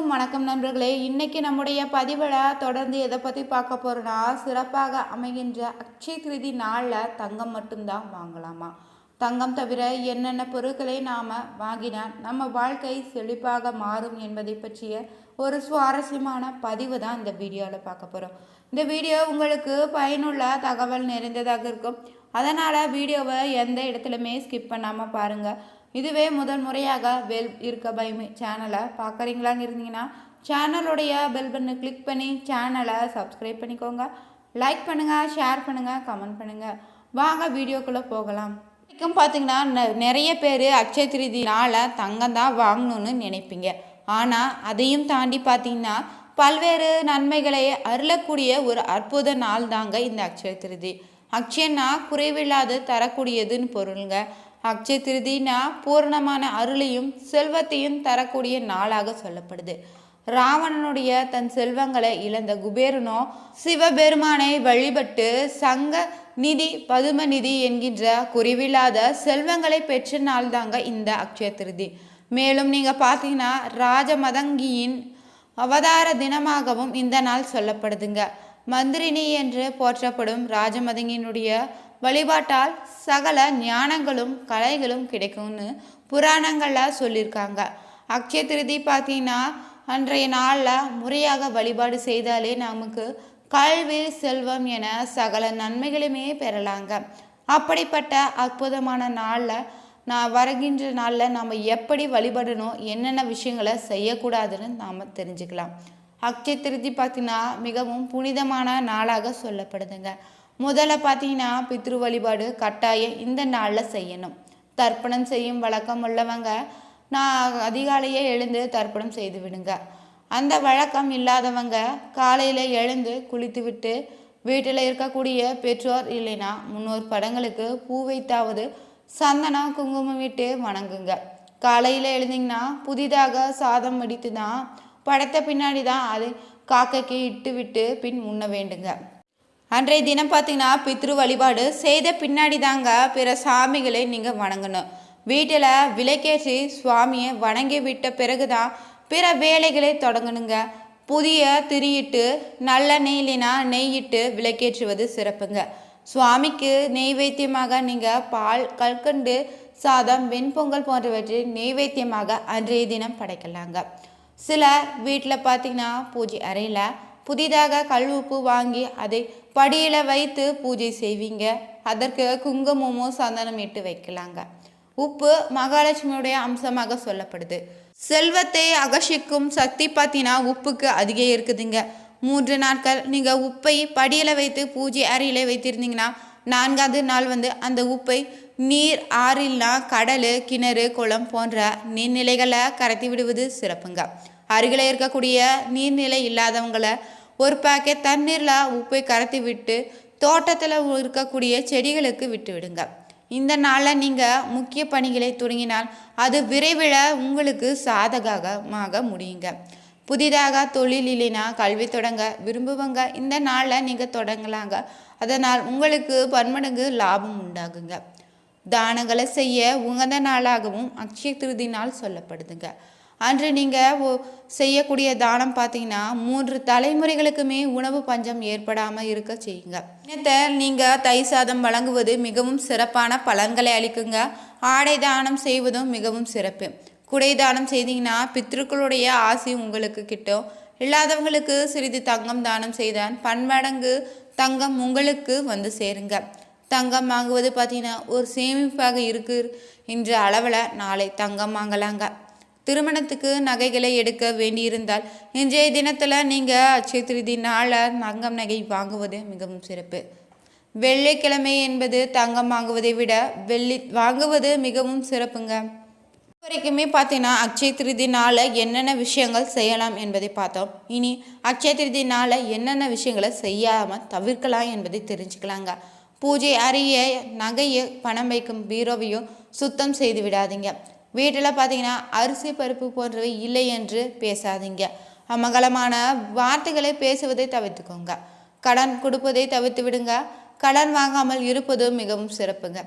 அனைவருக்கும் வணக்கம் நண்பர்களே. இன்னைக்கு நம்முடைய பதிவில் தொடர்ந்து எதை பற்றி பார்க்க போகிறோன்னா சிறப்பாக அமைகின்ற அக்ஷய திருதி நாளில் தங்கம் மட்டும்தான் வாங்கலாமா? தங்கம் தவிர என்னென்ன பொருட்களை நாம் வாங்கினால் நம்ம வாழ்க்கை செழிப்பாக மாறும் என்பதை பற்றிய ஒரு சுவாரஸ்யமான பதிவு தான் இந்த வீடியோவில் பார்க்க போகிறோம் இந்த வீடியோ உங்களுக்கு பயனுள்ள தகவல் நிறைந்ததாக இருக்கும். அதனால் வீடியோவை எந்த இடத்துலையுமே ஸ்கிப் பண்ணாமல் பாருங்கள் இதுவே முதல் முறையாக பெல் இருக்க பயமே. சேனலை பார்க்குறீங்களான்னு இருந்தீங்கன்னா சேனலுடைய பெல் பட்டனை கிளிக் பண்ணி சேனலை சப்ஸ்கிரைப் பண்ணிக்கோங்க. லைக் பண்ணுங்கள் ஷேர் பண்ணுங்கள் கமெண்ட் பண்ணுங்கள் வாங்க வீடியோக்குள்ளே போகலாம். இன்றைக்கும் பார்த்தீங்கன்னா நெ- நிறைய பேர் அக்ஷய திருதி தங்கம் தான் வாங்கணும்னு நினைப்பீங்க. ஆனால் அதையும் தாண்டி பார்த்தீங்கன்னா பல்வேறு நன்மைகளை அருளக்கூடிய ஒரு அற்புத நாள் தாங்க இந்த அக்ஷய திருதி. அக்ஷயன்னா குறைவில்லாது தரக்கூடியதுன்னு பொருளுங்க. அக்ஷய திருதினா பூரணமான அருளையும் செல்வத்தையும் தரக்கூடிய நாளாக சொல்லப்படுது. ராவணனுடைய தன் செல்வங்களை இழந்த குபேரனோ சிவபெருமானை வழிபட்டு சங்க நிதி பதும நிதி என்கின்ற குறைவில்லாத செல்வங்களை பெற்ற நாள் தாங்க இந்த அக்ஷய திருதி. மேலும் நீங்கள் பார்த்தீங்கன்னா ராஜமதங்கியின் அவதார தினமாகவும் இந்த நாள் சொல்லப்படுதுங்க. மந்திரினி என்று போற்றப்படும் ராஜமதங்கியினுடைய வழிபாட்டால் சகல ஞானங்களும் கலைகளும் கிடைக்கும்னு புராணங்களில் சொல்லியிருக்காங்க. அக்ஷய திருதி பார்த்தீங்கன்னா அன்றைய நாளில் முறையாக வழிபாடு செய்தாலே நமக்கு கல்வி செல்வம் என சகல நன்மைகளுமே பெறலாங்க. அப்படிப்பட்ட அற்புதமான நாளில் நான் வருகின்ற நாளில் நம்ம எப்படி வழிபடணும் என்னென்ன விஷயங்களை செய்யக்கூடாதுன்னு நாம் தெரிஞ்சுக்கலாம். அக்ஷய திருதி பார்த்தீங்கன்னா மிகவும் புனிதமான நாளாக சொல்லப்படுதுங்க. முதல்ல பார்த்தீங்கன்னா பித்ரு வழிபாடு கட்டாயம் இந்த நாளில் செய்யணும். தர்ப்பணம் செய்யும் வழக்கம் உள்ளவங்க நான் அதிகாலையே எழுந்து தர்ப்பணம் செய்து விடுங்க. அந்த வழக்கம் இல்லாதவங்க காலையில் எழுந்து குளித்துவிட்டு வீட்டில் இருக்கக்கூடிய பெற்றோர் இல்லைன்னா முன்னோர் படங்களுக்கு பூ வைத்தாவது சந்தனம் குங்குமம் விட்டு வணங்குங்க. காலையில் எழுந்தீங்கன்னா புதிதாக சாதம் வடித்து தான் படைத்த பின்னாடி தான் அது காக்கைக்கு இட்டு விட்டு பின் உண்ண வேண்டுங்க. அன்றைய தினம் பார்த்தீங்கன்னா பித்ரு வழிபாடு செய்த பின்னாடி தாங்க பிற சாமிகளை நீங்கள் வணங்கணும். வீட்டில் விலைக்கேற்றி சுவாமியை வணங்கி விட்ட பிறகு தான் பிற வேலைகளை தொடங்கணுங்க. புதிய திரியிட்டு நல்ல நெய்லினா நெய்யிட்டு விளக்கேற்றுவது சிறப்புங்க. சுவாமிக்கு நெய்வேத்தியமாக நீங்கள் பால் கல்கண்டு சாதம் வெண்பொங்கல் போன்றவற்றை நெய்வேத்தியமாக அன்றைய தினம் படைக்கலாங்க. சில வீட்டில் பார்த்தீங்கன்னா பூஜை அறையில் புதிதாக கல் உப்பு வாங்கி அதை படியில் வைத்து பூஜை செய்வீங்க. அதற்கு குங்குமமும் சந்தனம் இட்டு வைக்கலாங்க. உப்பு மகாலட்சுமியுடைய அம்சமாக சொல்லப்படுது. செல்வத்தை அகஷிக்கும் சக்தி பார்த்தீங்கன்னா உப்புக்கு அதிகம் இருக்குதுங்க. மூன்று நாட்கள் நீங்கள் உப்பை படியில் வைத்து பூஜை அறையில் வைத்திருந்தீங்கன்னா நான்காவது நாள் வந்து அந்த உப்பை நீர் ஆறில்னா கடல் கிணறு குளம் போன்ற நீர்நிலைகளை கரைத்து விடுவது சிறப்புங்க. அருகில் இருக்கக்கூடிய நீர்நிலை இல்லாதவங்களை ஒரு பாக்கெட் தண்ணீரில் உப்பை கரைத்து விட்டு தோட்டத்தில் இருக்கக்கூடிய செடிகளுக்கு விட்டு விடுங்க. இந்த நாளில் நீங்கள் முக்கிய பணிகளை தொடங்கினால் அது விரைவில் உங்களுக்கு சாதகமாக முடியுங்க. புதிதாக தொழில் இல்லைனா கல்வி தொடங்க விரும்புவங்க இந்த நாளில் நீங்கள் தொடங்கலாங்க. அதனால் உங்களுக்கு பன்மடங்கு லாபம் உண்டாகுங்க. தானங்களை செய்ய உகந்த நாளாகவும் அக்ஷய திருதி நாள் சொல்லப்படுதுங்க. அன்று நீங்கள் செய்யக்கூடிய தானம் பார்த்தீங்கன்னா மூன்று தலைமுறைகளுக்குமே உணவு பஞ்சம் ஏற்படாமல் இருக்க செய்யுங்க. இனத்தை நீங்கள் தை சாதம் வழங்குவது மிகவும் சிறப்பான பலன்களை அளிக்குங்க. ஆடை தானம் செய்வதும் மிகவும் சிறப்பு. குடை தானம் செய்தீங்கன்னா பித்ருக்களுடைய ஆசி உங்களுக்கு கிட்டும். இல்லாதவங்களுக்கு சிறிது தங்கம் தானம் செய்தால் பன்மடங்கு தங்கம் உங்களுக்கு வந்து சேருங்க. தங்கம் வாங்குவது பார்த்தீங்கன்னா ஒரு சேமிப்பாக இருக்கு என்ற அளவில் நாளை தங்கம் வாங்கலாங்க. திருமணத்துக்கு நகைகளை எடுக்க வேண்டியிருந்தால் இன்றைய தினத்தில் நீங்கள் அட்சய திருதி நாளில் தங்கம் நகை வாங்குவது மிகவும் சிறப்பு. வெள்ளிக்கிழமை என்பது தங்கம் வாங்குவதை விட வெள்ளி வாங்குவது மிகவும் சிறப்புங்க. வரைக்குமே பார்த்தீங்கன்னா அக்ஷய திருதி நாளில் என்னென்ன விஷயங்கள் செய்யலாம் என்பதை பார்த்தோம். இனி அக்ஷய திருதி நாளில் என்னென்ன விஷயங்களை செய்யாமல் தவிர்க்கலாம் என்பதை தெரிஞ்சுக்கலாங்க. பூஜை அறைய நகையை பணம் வைக்கும் பீரோவையும் சுத்தம் செய்து விடாதீங்க. வீட்டில் பார்த்தீங்கன்னா அரிசி பருப்பு போன்றவை இல்லை என்று பேசாதீங்க. அமங்கலமான வார்த்தைகளை பேசுவதை தவிர்த்துக்கோங்க. கடன் கொடுப்பதை தவிர்த்து விடுங்க. கடன் வாங்காமல் இருப்பது மிகவும் சிறப்புங்க.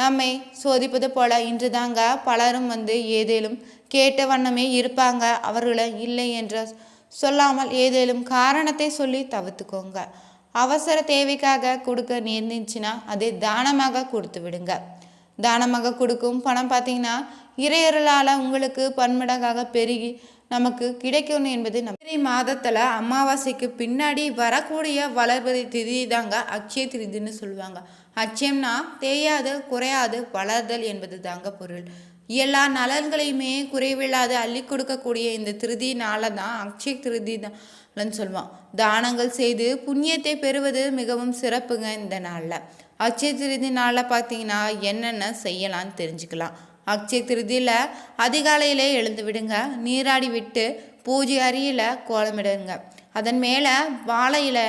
நம்மை சோதிப்பது போல இன்று தாங்க பலரும் வந்து ஏதேனும் கேட்ட வண்ணமே இருப்பாங்க. அவர்களை இல்லை என்று சொல்லாமல் ஏதேனும் காரணத்தை சொல்லி தவிர்த்துக்கோங்க. அவசர தேவைக்காக கொடுக்க நேர்ந்துச்சுன்னா அதை தானமாக கொடுத்து விடுங்க. தானமாக கொடுக்கும் பணம் பார்த்தீங்கன்னா இறையருளால் உங்களுக்கு பன்மடங்காக பெருகி நமக்கு கிடைக்கும் என்பது நம்பிக்கை மாதத்தில் அமாவாசைக்கு பின்னாடி வரக்கூடிய வளர்பதி திதி தாங்க அக்ஷய திருதின்னு சொல்லுவாங்க. அச்சயம்னா தேயாது குறையாது வளர்தல் என்பது தாங்க பொருள். எல்லா நலன்களையுமே குறைவில்லாது அள்ளி கொடுக்கக்கூடிய இந்த திருதி தான் அக்ஷய திருதி தான் சொல்லுவான். தானங்கள் செய்து புண்ணியத்தை பெறுவது மிகவும் சிறப்புங்க இந்த நாளில். அக்ஷய திருதி நாளில் பார்த்தீங்கன்னா என்னென்ன செய்யலாம்னு தெரிஞ்சுக்கலாம். அக்ஷய திருதியில் அதிகாலையிலே எழுந்து விடுங்க நீராடி விட்டு பூஜை அரியில் கோலமிடுங்க. அதன் மேலே வாழை இலை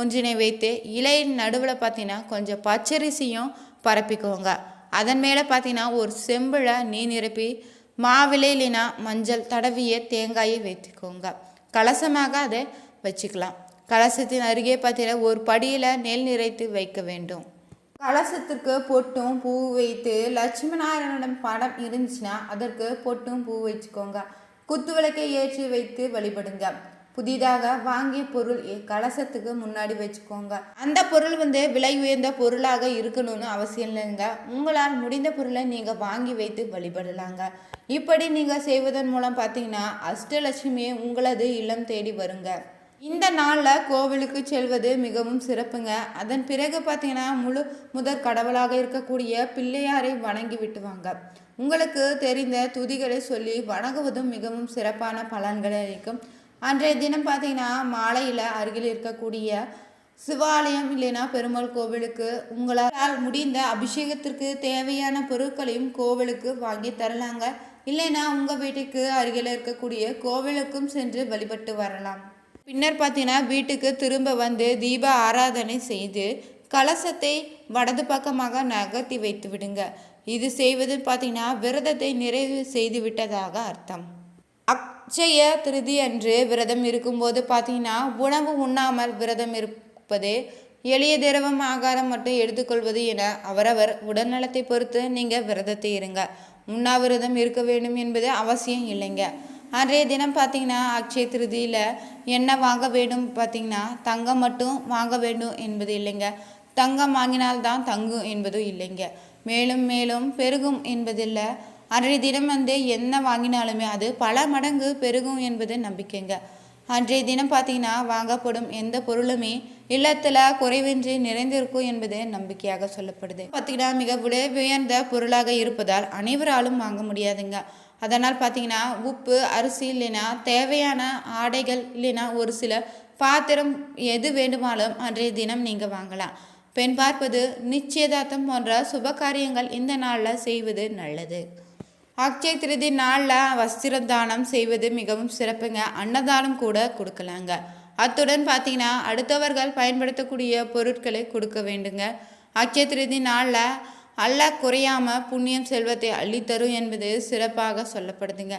ஒன்றினை வைத்து இலையின் நடுவில் பார்த்தீங்கன்னா கொஞ்சம் பச்சரிசியும் பரப்பிக்கோங்க. அதன் மேலே பார்த்தீங்கன்னா ஒரு செம்பில் நீர் நிரப்பி மாவிலை இல்லைன்னா மஞ்சள் தடவிய தேங்காயை வைத்துக்கோங்க. கலசமாக அதை வச்சுக்கலாம். கலசத்தின் அருகே பார்த்தீங்கன்னா ஒரு படியில் நெல் நிறைத்து வைக்க வேண்டும். கலசத்துக்கு பொட்டும் பூ வைத்து லட்சுமி நாராயணன் படம் இருந்துச்சுன்னா அதற்கு பொட்டும் பூ வச்சுக்கோங்க. குத்து விளக்கை ஏற்றி வைத்து வழிபடுங்க. புதிதாக வாங்கிய பொருள் கலசத்துக்கு முன்னாடி வச்சுக்கோங்க. அந்த பொருள் வந்து விலை உயர்ந்த பொருளாக இருக்கணும்னு அவசியம் இல்லைங்க. உங்களால் முடிந்த பொருளை நீங்கள் வாங்கி வைத்து வழிபடலாங்க. இப்படி நீங்கள் செய்வதன் மூலம் பார்த்தீங்கன்னா அஷ்டலட்சுமியே உங்களது இல்லம் தேடி வருங்க. இந்த நாளில் கோவிலுக்கு செல்வது மிகவும் சிறப்புங்க. அதன் பிறகு பார்த்தீங்கன்னா முழு முதற் கடவுளாக இருக்கக்கூடிய பிள்ளையாரை வணங்கி விட்டுவாங்க. உங்களுக்கு தெரிந்த துதிகளை சொல்லி வணங்குவதும் மிகவும் சிறப்பான பலன்களை அளிக்கும். அன்றைய தினம் பார்த்தீங்கன்னா மாலையில் அருகில் இருக்கக்கூடிய சிவாலயம் இல்லைன்னா பெருமாள் கோவிலுக்கு உங்களால் முடிந்த அபிஷேகத்திற்கு தேவையான பொருட்களையும் கோவிலுக்கு வாங்கி தரலாங்க. இல்லைன்னா உங்கள் வீட்டுக்கு அருகில் இருக்கக்கூடிய கோவிலுக்கும் சென்று வழிபட்டு வரலாம். பின்னர் பார்த்தீங்கன்னா வீட்டுக்கு திரும்ப வந்து தீப ஆராதனை செய்து கலசத்தை வடது பக்கமாக நகர்த்தி வைத்து விடுங்க. இது செய்வது பார்த்தீங்கன்னா விரதத்தை நிறைவு செய்து விட்டதாக அர்த்தம். அக்ஷய திருதி அன்று விரதம் இருக்கும்போது பார்த்தீங்கன்னா உணவு உண்ணாமல் விரதம் இருப்பது எளிய திரவம் ஆகாரம் மட்டும் எடுத்துக்கொள்வது என அவரவர் உடல்நலத்தை பொறுத்து நீங்கள் விரதத்தை இருங்க. உண்ணாவிரதம் இருக்க வேண்டும் என்பது அவசியம் இல்லைங்க. அன்றைய தினம் பார்த்தீங்கன்னா அக்ஷய திருதியில் என்ன வாங்க வேண்டும் பார்த்தீங்கன்னா தங்கம் மட்டும் வாங்க வேண்டும் என்பது இல்லைங்க. தங்கம் வாங்கினால்தான் தங்கும் என்பதும் இல்லைங்க. மேலும் மேலும் பெருகும் என்பதில்லை அன்றைய தினம் வந்து என்ன வாங்கினாலுமே அது பல மடங்கு பெருகும் என்பது நம்பிக்கைங்க. அன்றைய தினம் பார்த்தீங்கன்னா வாங்கப்படும் எந்த பொருளுமே இல்லத்தில் குறைவின்றி நிறைந்திருக்கும் என்பது நம்பிக்கையாக சொல்லப்படுது. பார்த்திங்கன்னா மிக விலை உயர்ந்த பொருளாக இருப்பதால் அனைவராலும் வாங்க முடியாதுங்க. அதனால் பார்த்தீங்கன்னா உப்பு அரிசி இல்லைன்னா தேவையான ஆடைகள் இல்லைன்னா ஒரு சில பாத்திரம் எது வேண்டுமானாலும் அன்றைய தினம் நீங்கள் வாங்கலாம். பெண் பார்ப்பது நிச்சயதார்த்தம் போன்ற சுப காரியங்கள் இந்த நாளில் செய்வது நல்லது. அக்ஷய திருதி நாளில் வஸ்திர தானம் செய்வது மிகவும் சிறப்புங்க. அன்னதானம் கூட கொடுக்கலாங்க. அத்துடன் பார்த்தீங்கன்னா அடுத்தவர்கள் பயன்படுத்தக்கூடிய பொருட்களை கொடுக்க வேண்டுங்க. அக்ஷய திருதி நாளில் அல்லாஹ் குறையாம புண்ணியம் செல்வத்தை அள்ளித்தரும் என்பது சிறப்பாக சொல்லப்படுதுங்க.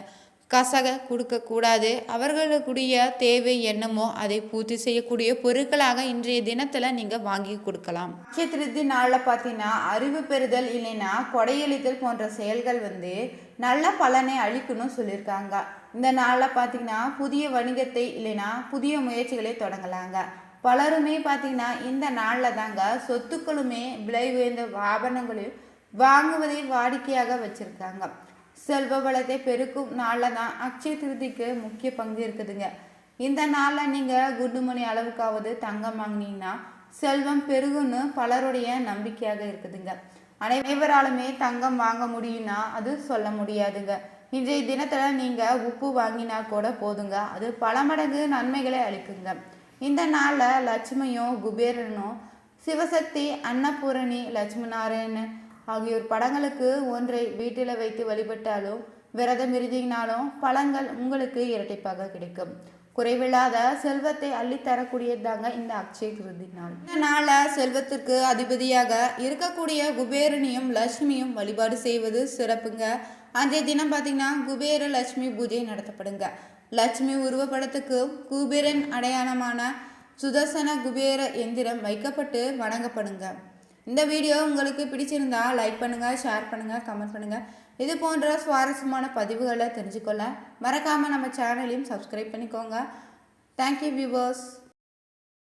கசக கொடுக்கக்கூடாது. அவர்களுக்குரிய தேவை என்னமோ அதை பூர்த்தி செய்யக்கூடிய பொருட்களாக இன்றைய தினத்தில் நீங்கள் வாங்கி கொடுக்கலாம். நட்சத்திரத்தி நாளில் பார்த்தீங்கன்னா அறிவு பெறுதல் இல்லைன்னா கொடையளித்தல் போன்ற செயல்கள் வந்து நல்ல பலனை அளிக்கணும்னு சொல்லியிருக்காங்க. இந்த நாளில் பார்த்தீங்கன்னா புதிய வணிகத்தை இல்லைன்னா புதிய முயற்சிகளை தொடங்கலாங்க. பலருமே பார்த்தீங்கன்னா இந்த நாளில் தாங்க சொத்துக்களுமே விலை உயர்ந்த ஆபரணங்களையும் வாங்குவதை வாடிக்கையாக வச்சுருக்காங்க. செல்வ வளத்தை பெருக்கும் நாளில் தான் அக்ஷய திருதிக்கு முக்கிய பங்கு இருக்குதுங்க. இந்த நாளில் நீங்கள் குண்டுமணி அளவுக்காவது தங்கம் வாங்கினீங்கன்னா செல்வம் பெருகும்னு பலருடைய நம்பிக்கையாக இருக்குதுங்க. அனைவராலுமே தங்கம் வாங்க முடியும்னா அது சொல்ல முடியாதுங்க. இன்றைய தினத்தில் நீங்கள் உப்பு வாங்கினா கூட போதுங்க. அது பல மடங்கு நன்மைகளை அளிக்குங்க. இந்த நாளில் லட்சுமியும் குபேரனும் சிவசக்தி அன்னபூரணி லட்சுமி நாராயணன் ஆகியோர் படங்களுக்கு ஒன்றை வீட்டில் வைத்து வழிபட்டாலும் விரதம் இருந்தீங்கனாலும் பழங்கள் உங்களுக்கு இரட்டிப்பாக கிடைக்கும். குறைவில்லாத செல்வத்தை அள்ளித்தரக்கூடியதாங்க இந்த அக்ஷய கிருதி நாள். இந்த நாளை செல்வத்திற்கு அதிபதியாக இருக்கக்கூடிய குபேரனையும் லட்சுமியும் வழிபாடு செய்வது சிறப்புங்க. அன்றைய தினம் பார்த்தீங்கன்னா குபேர லட்சுமி பூஜை நடத்தப்படுங்க. லட்சுமி உருவப்படத்துக்கு குபேரன் அடையாளமான சுதர்சன குபேர எந்திரம் வைக்கப்பட்டு வணங்கப்படுங்க. இந்த வீடியோ உங்களுக்கு பிடிச்சிருந்தா லைக் பண்ணுங்கள் ஷேர் பண்ணுங்கள் கமெண்ட் பண்ணுங்கள் இது போன்ற சுவாரஸ்யமான பதிவுகளை தெரிஞ்சுக்கொள்ள மறக்காமல் நம்ம சேனலையும் சப்ஸ்கிரைப் பண்ணிக்கோங்க. Thank you viewers